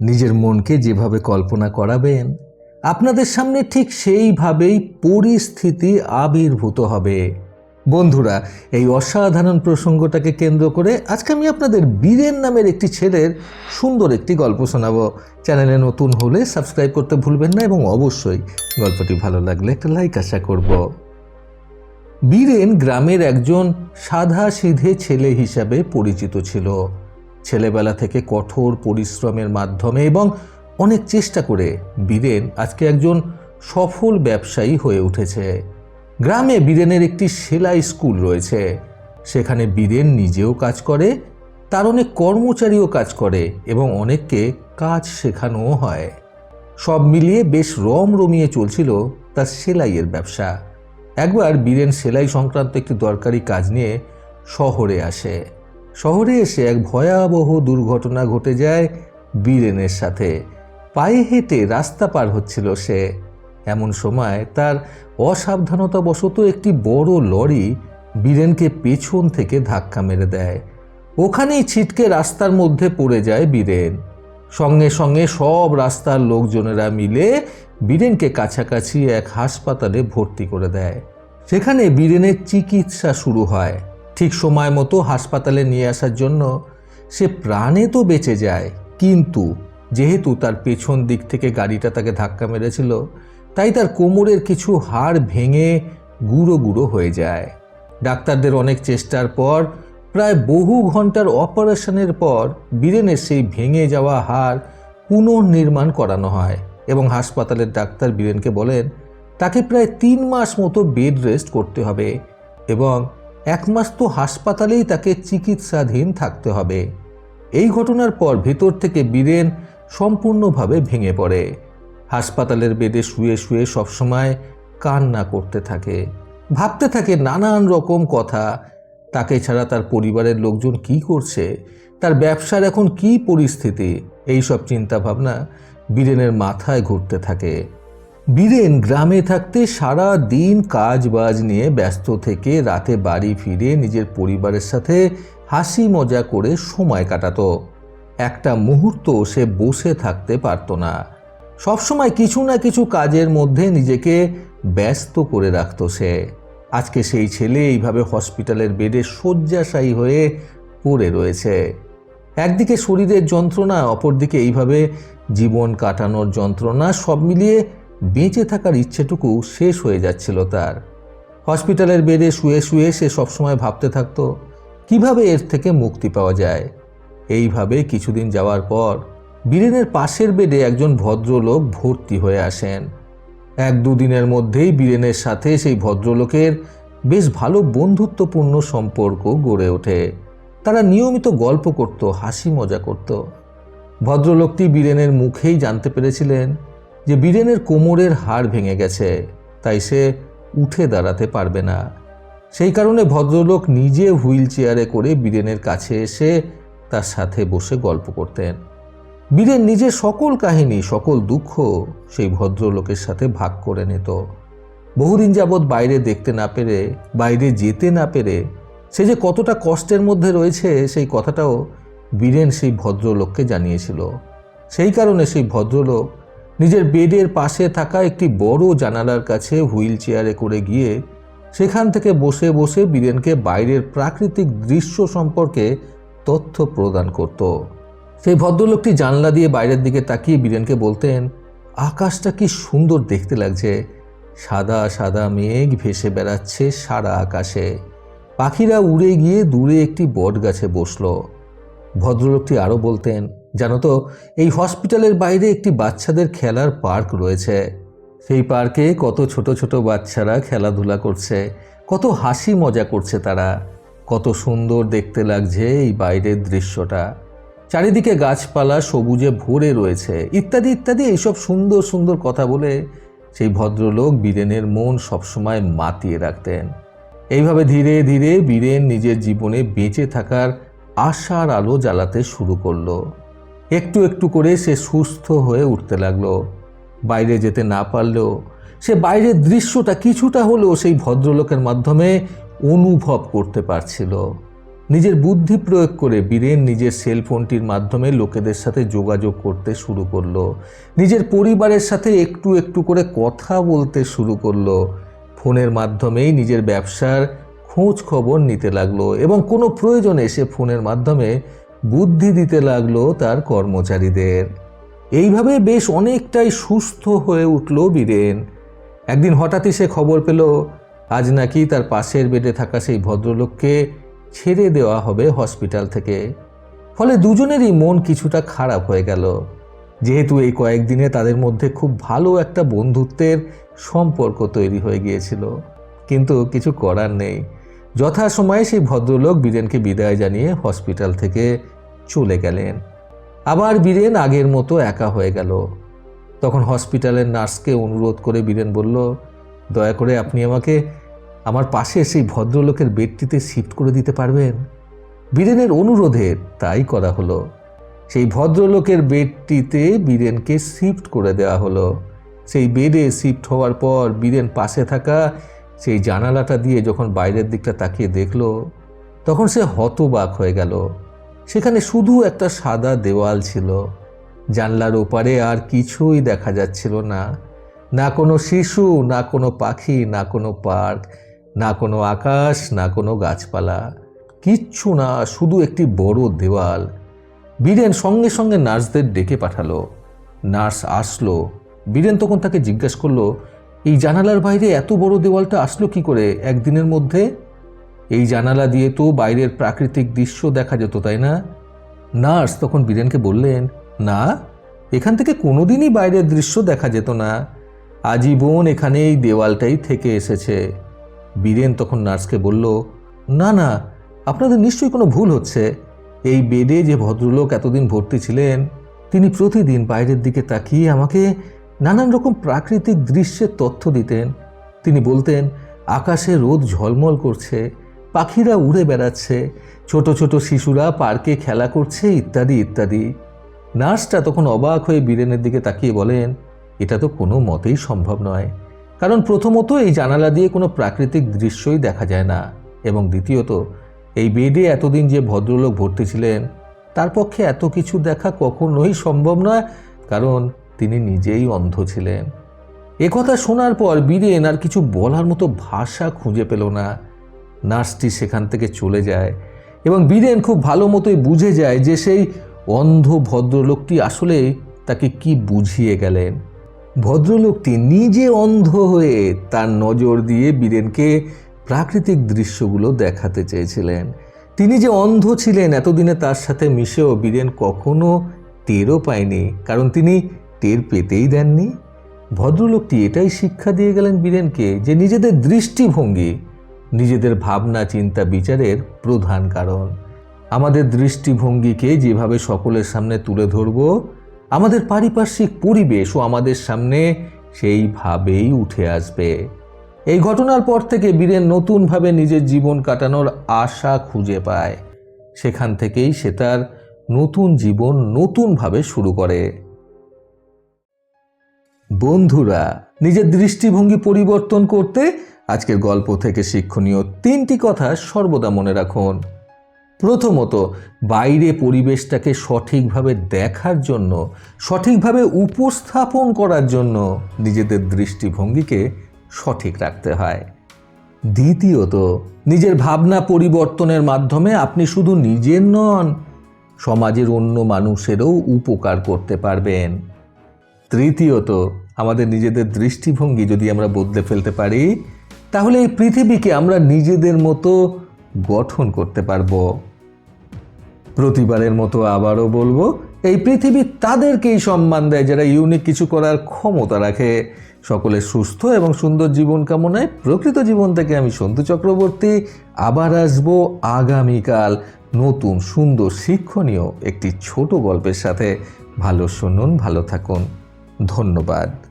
নিজের মনকে যেভাবে কল্পনা করাবেন, আপনাদের সামনে ঠিক সেইভাবেই পরিস্থিতি আবির্ভূত হবে। বন্ধুরা, এই অসাধারণ প্রসঙ্গটাকে কেন্দ্র করে আজকে আমি আপনাদের বীরেন নামের একটি ছেলের সুন্দর একটি গল্প শোনাবো। চ্যানেলে নতুন হলে সাবস্ক্রাইব করতে ভুলবেন না এবং অবশ্যই গল্পটি ভালো লাগলে একটা লাইক আশা করব। বীরেন গ্রামের একজন সাধা সিধে ছেলে হিসাবে পরিচিত ছিল। ছেলেবেলা থেকে কঠোর পরিশ্রমের মাধ্যমে এবং অনেক চেষ্টা করে বীরেন আজকে একজন সফল ব্যবসায়ী হয়ে উঠেছে। গ্রামে বীরেনের একটি সেলাই স্কুল রয়েছে। সেখানে বীরেন নিজেও কাজ করে, তার অনেক কর্মচারীও কাজ করে এবং অনেককে কাজ শেখানোও হয়। সব মিলিয়ে বেশ রম রমিয়ে চলছিল তার সেলাইয়ের ব্যবসা। একবার বীরেন সেলাই সংক্রান্ত একটি দরকারি কাজ নিয়ে শহরে আসে। শহরে এসে এক ভয়াবহ দুর্ঘটনা ঘটে যায় বীরেনের সাথে। পায়ে হেঁটে রাস্তা পার হচ্ছিল সে। এমন সময় তার অসাবধানতাবশত একটি বড় লরি বীরেনকে পেছন থেকে ধাক্কা মেরে দেয়। ওখানেই ছিটকে রাস্তার মধ্যে পড়ে যায় বীরেন। সঙ্গে সঙ্গে সব রাস্তার লোকজনেরা মিলে বীরেনকে কাছাকাছি এক হাসপাতালে ভর্তি করে দেয়। সেখানে বীরেনের চিকিৎসা শুরু হয়। ঠিক সময় মতো হাসপাতালে নিয়ে আসার জন্য সে প্রাণে তো বেঁচে যায়। কিন্তু যেহেতু তার পেছন দিক থেকে গাড়িটা তাকে ধাক্কা মেরেছিল, তাই তার কোমরের কিছু হাড় ভেঙে গুঁড়ো গুঁড়ো হয়ে যায়। ডাক্তারদের অনেক চেষ্টার পর, প্রায় বহু ঘণ্টার অপারেশনের পর বীরেনের সেই ভেঙে যাওয়া হাড় পুনর্নির্মাণ করানো হয় এবং হাসপাতালের ডাক্তার বীরেনকে বলেন, তাকে প্রায় তিন মাস মতো বেড রেস্ট করতে হবে এবং এক মাস তো হাসপাতালেই তাকে চিকিৎসাধীন থাকতে হবে। এই ঘটনার পর ভেতর থেকে বীরেন সম্পূর্ণভাবে ভেঙে পড়ে। হাসপাতালের বেডে শুয়ে শুয়ে সবসময় কান্না করতে থাকে। ভাবতে থাকে নানান রকম কথা। তাকে ছাড়া তার পরিবারের লোকজন কি করছে? তার ব্যবসার এখন কি পরিস্থিতি? এই সব চিন্তা ভাবনা বীরেনের মাথায় ঘুরতে থাকে। বীরেন গ্রামে থাকতে সারা দিন কাজ বাজ নিয়ে ব্যস্ত থেকে রাতে বাড়ি ফিরে নিজের পরিবারের সাথে হাসি মজা করে সময় কাটাতো। একটা মুহূর্ত সে বসে থাকতে পারতো না। সবসময় কিছু না কিছু কাজের মধ্যে নিজেকে ব্যস্ত করে রাখত সে। আজকে সেই ছেলে এইভাবে হসপিটালের বেডে শয্যাশায়ী হয়ে পড়ে রয়েছে। একদিকে শরীরের যন্ত্রণা, অপরদিকে এইভাবে জীবন কাটানোর যন্ত্রণা সব মিলিয়ে বেঁচে থাকার ইচ্ছেটুকু শেষ হয়ে যাচ্ছিল তার। হসপিটালের বেডে শুয়ে শুয়ে সে সবসময় ভাবতে থাকতো, কীভাবে এর থেকে মুক্তি পাওয়া যায়? এইভাবে কিছুদিন যাওয়ার পর বীরেনের পাশের বেডে একজন ভদ্রলোক ভর্তি হয়ে আসেন। এক দুদিনের মধ্যেই বীরেনের সাথে সেই ভদ্রলোকের বেশ ভালো বন্ধুত্বপূর্ণ সম্পর্ক গড়ে ওঠে। তারা নিয়মিত গল্প করত, হাসি মজা করত। ভদ্রলোকটি বীরেনের মুখেই জানতে পেরেছিলেন যে বীরেনের কোমরের হাড় ভেঙে গেছে, তাই সে উঠে দাঁড়াতে পারবে না। সেই কারণে ভদ্রলোক নিজে হুইল চেয়ারে করে বীরেনের কাছে এসে তার সাথে বসে গল্প করতেন। বীরেন নিজের সকল কাহিনী, সকল দুঃখ সেই ভদ্রলোকের সাথে ভাগ করে নিত। বহুদিন যাবৎ বাইরে দেখতে না পেরে, বাইরে যেতে না পেরে সে যে কতটা কষ্টের মধ্যে রয়েছে, সেই কথাটাও বীরেন সেই ভদ্রলোককে জানিয়েছিল। সেই কারণে সেই ভদ্রলোক নিজের বেডের পাশে থাকা একটি বড় জানালার কাছে হুইল চেয়ারে করে গিয়ে সেখান থেকে বসে বসে বীরেনকে বাইরের প্রাকৃতিক দৃশ্য সম্পর্কে তথ্য প্রদান করত। সেই ভদ্রলোকটি জানলা দিয়ে বাইরের দিকে তাকিয়ে বীরেনকে বলতেন, আকাশটা কি সুন্দর দেখতে লাগছে। সাদা সাদা মেঘ ভেসে বেড়াচ্ছে সারা আকাশে। পাখিরা উড়ে গিয়ে দূরে একটি বট গাছে বসল। ভদ্রলোকটি আরও বলতেন জানো তো, এই হসপিটালের বাইরে একটি বাচ্চাদের খেলার পার্ক রয়েছে। সেই পার্কে কত ছোট ছোট বাচ্চারা খেলাধুলা করছে, কত হাসি মজা করছে তারা, কত সুন্দর দেখতে লাগছে এই বাইরের দৃশ্যটা। চারিদিকে গাছপালা সবুজে ভরে রয়েছে, ইত্যাদি ইত্যাদি, এইসব সুন্দর সুন্দর কথা বলে সেই ভদ্রলোক বীরেনের মন সবসময় মাতিয়ে রাখতেন। এইভাবে ধীরে ধীরে বীরেন নিজের জীবনে বেঁচে থাকার আশার আলো জ্বালাতে শুরু করল। একটু একটু করে সে সুস্থ হয়ে উঠতে লাগল। বাইরে যেতে না পারলেও সে বাইরের দৃশ্যটা কিছুটা হলেও সেই ভদ্রলোকের মাধ্যমে অনুভব করতে পারছিল। নিজের বুদ্ধি প্রয়োগ করে বীরেন নিজের সেলফোনটির মাধ্যমে লোকেদের সাথে যোগাযোগ করতে শুরু করল। নিজের পরিবারের সাথে একটু একটু করে কথা বলতে শুরু করল। ফোনের মাধ্যমেই নিজের ব্যবসার খোঁজ খবর নিতে লাগল এবং কোনো প্রয়োজনে সে ফোনের মাধ্যমে বুদ্ধি দিতে লাগল তার কর্মচারীদের। এইভাবে বেশ অনেকটাই সুস্থ হয়ে উঠল বীরেন। একদিন হঠাৎই সে খবর পেল, আজ নাকি তার পাশের বেডে থাকা সেই ভদ্রলোককে ছেড়ে দেওয়া হবে হসপিটাল থেকে। ফলে দুজনেরই মন কিছুটা খারাপ হয়ে গেল। যেহেতু এই কয়েকদিনে তাদের মধ্যে খুব ভালো একটা বন্ধুত্বের সম্পর্ক তৈরি হয়ে গিয়েছিল। কিন্তু কিছু করার নেই। যথাসময়ে সেই ভদ্রলোক বীরেনকে বিদায় জানিয়ে হসপিটাল থেকে চলে গেলেন। আবার বীরেন আগের মতো একা হয়ে গেল। তখন হসপিটালের নার্সকে অনুরোধ করে বীরেন বলল, দয়া করে আপনি আমাকে আমার পাশে সেই ভদ্রলোকের বেডটিতে শিফট করে দিতে পারবেন? বীরেনের অনুরোধে তাই করা হলো। সেই ভদ্রলোকের বেডটিতে বীরেনকে শিফট করে দেওয়া হলো। সেই বেডে শিফট হওয়ার পর বীরেন পাশে থাকা সেই জানালাটা দিয়ে যখন বাইরের দিকটা তাকিয়ে দেখল, তখন সে হতবাক হয়ে গেল। সেখানে শুধু একটা সাদা দেওয়াল ছিল। জানলার ওপারে আর কিছুই দেখা যাচ্ছিল না। না কোনো শিশু, না কোনো পাখি, না কোনো পার্ক, না কোনো আকাশ, না কোনো গাছপালা। কিচ্ছু না, শুধু একটি বড় দেওয়াল। বীরেন সঙ্গে সঙ্গে নার্সদের ডেকে পাঠালো। নার্স আসলো। বীরেন তখন তাকে জিজ্ঞেস করল এই জানালার বাইরে এত বড় দেওয়ালটা আসলো কি করে? একদিনের মধ্যে? এই জানালা দিয়ে তো বাইরের প্রাকৃতিক দৃশ্য দেখা যেত, তাই না? নার্স তখন বীরেনকে বললেন, না, এখান থেকে কোনোদিনই বাইরের দৃশ্য দেখা যেত না। আজীবন এখানে এই দেওয়ালটাই থেকে এসেছে। বীরেন তখন নার্সকে বলল, না না, আপনাদের নিশ্চয়ই কোনো ভুল হচ্ছে। এই বেডে যে ভদ্রলোক এতদিন ভর্তি ছিলেন, তিনি প্রতিদিন বাইরের দিকে তাকিয়ে আমাকে নানান রকম প্রাকৃতিক দৃশ্যের তথ্য দিতেন। তিনি বলতেন, আকাশে রোদ ঝলমল করছে, পাখিরা উড়ে বেড়াচ্ছে, ছোট ছোট শিশুরা পার্কে খেলা করছে, ইত্যাদি ইত্যাদি। নার্সটা তখন অবাক হয়ে বীরেনের দিকে তাকিয়ে বলেন, এটা তো কোনো মতেই সম্ভব নয়। কারণ প্রথমত এই জানালা দিয়ে কোনো প্রাকৃতিক দৃশ্যই দেখা যায় না। এবং দ্বিতীয়ত, এই বেডে এতদিন যে ভদ্রলোক ভর্তি ছিলেন, তার পক্ষে এত কিছু দেখা কখনোই সম্ভব নয়। কারণ তিনি নিজেই অন্ধ ছিলেন। একথা শোনার পর বীরেন আর কিছু বলার মতো ভাষা খুঁজে পেল না। নার্সটি সেখান থেকে চলে যায় এবং বীরেন খুব ভালো মতোই বুঝে যায় যে সেই অন্ধ ভদ্রলোকটি আসলে তাকে কি বুঝিয়ে গেলেন। ভদ্রলোকটি নিজে অন্ধ হয়ে তার নজর দিয়ে বীরেনকে প্রাকৃতিক দৃশ্যগুলো দেখাতে চেয়েছিলেন। তিনি যে অন্ধ ছিলেন, এতদিনে তার সাথে মিশেও বীরেন কখনো টেরও পায়নি, কারণ তিনি টের পেতেই দেননি। ভদ্রলোকটি এটাই শিক্ষা দিয়ে গেলেন বীরেনকে যে নিজেদের দৃষ্টিভঙ্গি, নিজেদের ভাবনা, চিন্তা, বিচারের প্রধান কারণ। আমাদের দৃষ্টিভঙ্গিকে যেভাবে সকলের সামনে তুলে ধরব, আমাদের পারিপার্শ্বিক পরিবেশও আমাদের সামনে সেইভাবেই উঠে আসবে। এই ঘটনার পর থেকে বীরেন নতুনভাবে নিজের জীবন কাটানোর আশা খুঁজে পায়। সেখান থেকেই সে তার নতুন জীবন নতুনভাবে শুরু করে। বন্ধুরা, নিজের দৃষ্টিভঙ্গি পরিবর্তন করতে আজকের গল্প থেকে শিক্ষণীয় তিনটি কথা সর্বদা মনে রাখুন। প্রথমত, বাইরে পরিবেশটাকে সঠিকভাবে দেখার জন্য, সঠিকভাবে উপস্থাপন করার জন্য নিজেদের দৃষ্টিভঙ্গিকে সঠিক রাখতে হয়। দ্বিতীয়ত, নিজের ভাবনা পরিবর্তনের মাধ্যমে আপনি শুধু নিজের নন, সমাজের অন্য মানুষেরও উপকার করতে পারবেন। তৃতীয়ত, আমাদের নিজেদের দৃষ্টিভঙ্গি যদি আমরা বদলে ফেলতে পারি, তাহলে এই পৃথিবীকে আমরা নিজেদের মতো গঠন করতে পারব। প্রতিবারের মতো আবারও বলব, এই পৃথিবী তাদেরকেই সম্মান দেয় যারা ইউনিক কিছু করার ক্ষমতা রাখে। সকলের সুস্থ এবং সুন্দর জীবন কামনায় প্রকৃত জীবন থেকে আমি সন্তু চক্রবর্তী, আবার আসব আগামীকাল নতুন সুন্দর শিক্ষণীয় একটি ছোট গল্পের সাথে। ভালো শুনুন, ভালো থাকুন। ধন্যবাদ।